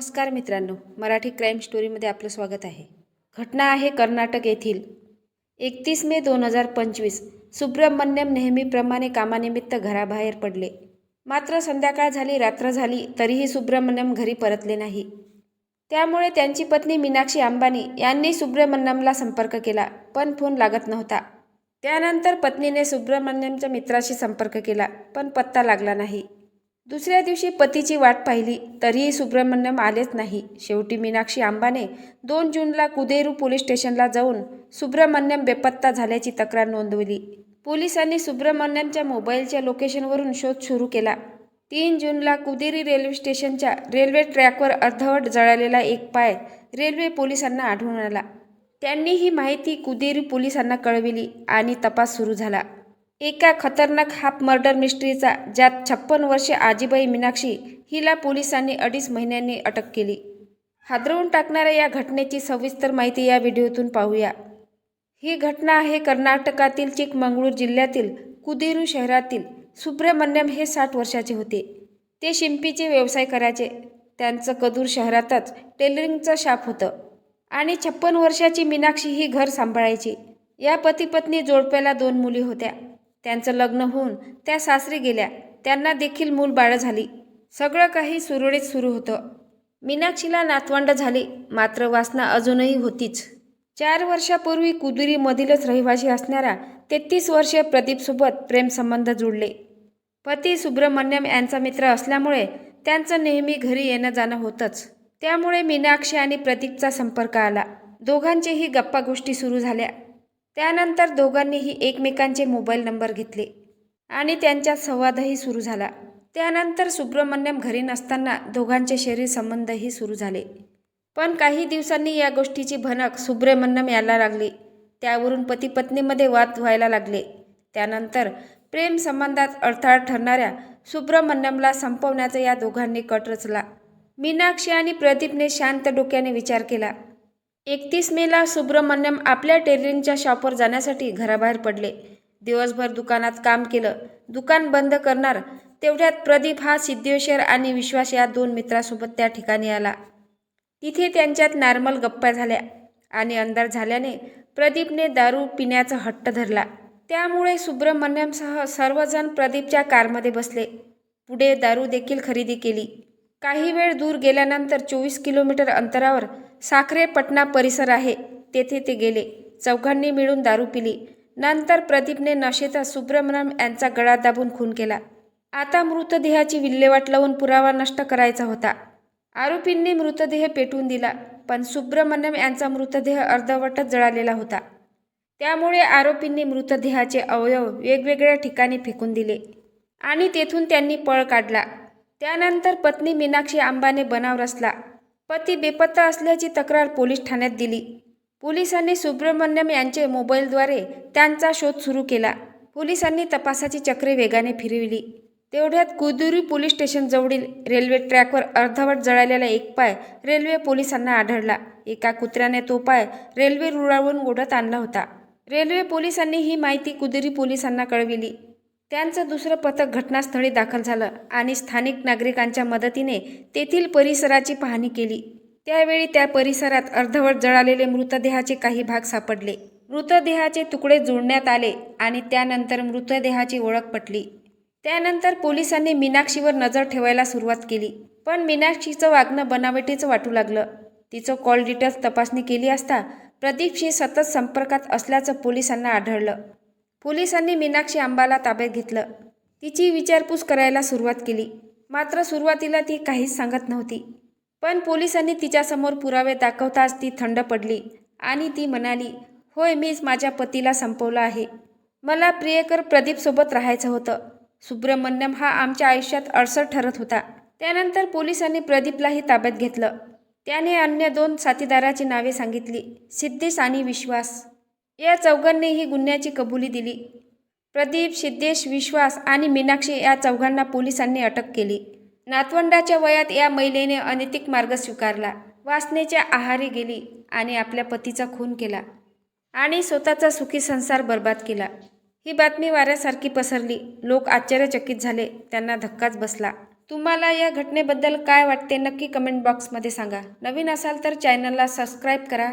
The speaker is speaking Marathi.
नमस्कार मित्रांनो मराठी क्राईम स्टोरीमध्ये आपलं स्वागत आहे. घटना आहे कर्नाटक येथील एकतीस मे दोन हजार पंचवीस. सुब्रमण्यम नेहमीप्रमाणे कामानिमित्त घराबाहेर पडले. मात्र संध्याकाळ झाली रात्र झाली तरीही सुब्रमण्यम घरी परतले नाही. त्यामुळे त्यांची पत्नी मीनाक्षी अंबानी यांनी सुब्रमण्यमला संपर्क केला पण फोन लागत नव्हता. त्यानंतर पत्नीने सुब्रमण्यमच्या मित्राशी संपर्क केला पण पत्ता लागला नाही. दुसऱ्या दिवशी पतीची वाट पाहिली तरीही सुब्रमण्यम आलेच नाही. शेवटी मीनाक्षी आंबाने दोन जूनला कुदेरू पोलीस स्टेशनला जाऊन सुब्रमण्यम बेपत्ता झाल्याची तक्रार नोंदवली. पोलिसांनी सुब्रमण्यमच्या मोबाईलच्या लोकेशनवरून शोध सुरू केला. तीन जूनला कुदेरी रेल्वे स्टेशनच्या रेल्वे ट्रॅकवर अर्धवट जळालेला एक पाय रेल्वे पोलिसांना आढळून आला. त्यांनी ही माहिती कुदेरी पोलिसांना कळविली आणि तपास सुरू झाला. एका खतरनाक हाफ मर्डर मिस्ट्रीचा ज्यात छप्पन वर्षे आजीबाई मीनाक्षी हिला पोलिसांनी अडीच महिन्यांनी अटक केली. हादरवून टाकणाऱ्या या घटनेची सविस्तर माहिती या व्हिडिओतून पाहूया. ही घटना आहे कर्नाटकातील चिकमंगळूर जिल्ह्यातील कुदेरू शहरातील सुब्रमण्यम हे साठ वर्षाचे होते. ते शिंपीचे व्यवसाय करायचे. त्यांचं कदूर शहरातच टेलरिंगचं शाप होतं. आणि छप्पन वर्षाची मीनाक्षी ही घर सांभाळायची. या पतीपत्नी जोडप्याला दोन मुली होत्या. त्यांचं लग्न होऊन त्या सासरी गेल्या. त्यांना देखील मूल बाळं झाली. सगळं काही सुरळीत सुरू होतं. मीनाक्षीला नातवंड झाली. मात्र वासना अजूनही होतीच. चार वर्षापूर्वी कुदुरीमधीलच रहिवासी असणाऱ्या तेहतीस वर्षीय प्रदीपसोबत प्रेमसंबंध जुळले. पती सुब्रमण्यम यांचा मित्र असल्यामुळे त्यांचं नेहमी घरी येणं जाणं होतंच. त्यामुळे मीनाक्षी आणि प्रदीपचा संपर्क आला. दोघांचेही गप्पा गोष्टी सुरू झाल्या. त्यानंतर दोघांनीही एकमेकांचे मोबाईल नंबर घेतले आणि त्यांच्यात संवादही सुरू झाला. त्यानंतर सुब्रमण्यम घरी नसताना दोघांचे शरीर संबंधही सुरू झाले. पण काही दिवसांनी या गोष्टीची भनक सुब्रमण्यम यायला लागली. त्यावरून पती पत्नीमध्ये वाद व्हायला लागले. त्यानंतर प्रेम संबंधात अडथळा ठरणाऱ्या सुब्रमण्यमला संपवण्याचा या दोघांनी कट रचला. मीनाक्षी आणि प्रदीपने शांत डोक्याने विचार केला. एकतीस मेला सुब्रमण्यम आपल्या टेलरिंगच्या शॉपवर जाण्यासाठी घराबाहेर पडले. दिवसभर दुकानात काम केलं. दुकान बंद करणार तेवढ्यात प्रदीप हा सिद्धेश्वर आणि विश्वास या दोन मित्रासोबत त्या ठिकाणी आला. तिथे त्यांच्यात नॉर्मल गप्पा झाल्या आणि अंधार झाल्याने प्रदीपने दारू पिण्याचा हट्ट धरला. त्यामुळे सुब्रमण्यमसह सर्वजण प्रदीपच्या कारमध्ये बसले. पुढे दारू देखील खरेदी केली. काही वेळ दूर गेल्यानंतर चोवीस किलोमीटर अंतरावर साखरे पटना परिसर आहे. तेथे ते गेले. चौघांनी मिळून दारू पिली. नंतर प्रदीपने नशेचा सुब्रमण्यम यांचा गळा दाबून खून केला. आता मृतदेहाची विल्हेवाट लावून पुरावा नष्ट करायचा होता. आरोपींनी मृतदेह पेटवून दिला पण सुब्रमण्यम यांचा मृतदेह अर्धवटच जळालेला होता. त्यामुळे आरोपींनी मृतदेहाचे अवयव वेगवेगळ्या ठिकाणी फेकून दिले आणि तेथून त्यांनी पळ काढला. त्यानंतर पत्नी मीनाक्षी आंबाने बनाव रचला. पती बेपत्ता असल्याची तक्रार पोलीस ठाण्यात दिली. पोलिसांनी सुब्रमण्यम यांचे मोबाईलद्वारे त्यांचा शोध सुरू केला. पोलिसांनी तपासाची चक्रे वेगाने फिरविली. तेवढ्यात कुदुरी पोलीस स्टेशनजवळील रेल्वे ट्रॅकवर अर्धवट जळालेला एक पाय रेल्वे पोलिसांना आढळला. एका कुत्र्याने तो पाय रेल्वे रुळावरून ओढत आणला होता. रेल्वे पोलिसांनी ही माहिती कुदुरी पोलिसांना कळविली. त्यांचं दुसरं पथक घटनास्थळी दाखल झालं आणि स्थानिक नागरिकांच्या मदतीने तेथील परिसराची पाहणी केली. त्यावेळी त्या परिसरात अर्धवट जळालेले मृतदेहाचे काही भाग सापडले. मृतदेहाचे तुकडे जुळण्यात आले आणि त्यानंतर मृतदेहाची ओळख पटली. त्यानंतर पोलिसांनी मीनाक्षीवर नजर ठेवायला सुरुवात केली. पण मीनाक्षीचं वागणं बनावटीचं वाटू लागलं. तिचं कॉल डिटेल्स तपासणी केली असता प्रदीपशी सतत संपर्कात असल्याचं पोलिसांना आढळलं. पोलिसांनी मीनाक्षी आंबाला ताब्यात घेतलं. तिची विचारपूस करायला सुरुवात केली. मात्र सुरुवातीला ती काहीच सांगत नव्हती. पण पोलिसांनी तिच्यासमोर पुरावे दाखवताच ती थंड पडली आणि ती म्हणाली होय मीच माझ्या पतीला संपवलं आहे. मला प्रियकर प्रदीपसोबत राहायचं होतं. सुब्रमण्यम हा आमच्या आयुष्यात अडसर ठरत होता. त्यानंतर पोलिसांनी प्रदीपलाही ताब्यात घेतलं. त्याने अन्य दोन साथीदाराची नावे सांगितली. सिद्धेश आणि विश्वास. या चौघांनीही गुन्ह्याची कबुली दिली. प्रदीप सिद्धेश विश्वास आणि मीनाक्षी या चौघांना पोलिसांनी अटक केली. नातवंडाच्या वयात या महिलेने अनैतिक मार्ग स्वीकारला. वासनेच्या आहारी गेली आणि आपल्या पतीचा खून केला आणि स्वतःचा सुखी संसार बर्बाद केला. ही बातमी वाऱ्यासारखी पसरली. लोक आश्चर्यचकित झाले. त्यांना धक्काच बसला. तुम्हाला या घटनेबद्दल काय वाटते नक्की कमेंट बॉक्समध्ये सांगा. नवीन असाल तर चॅनलला सबस्क्राईब करा.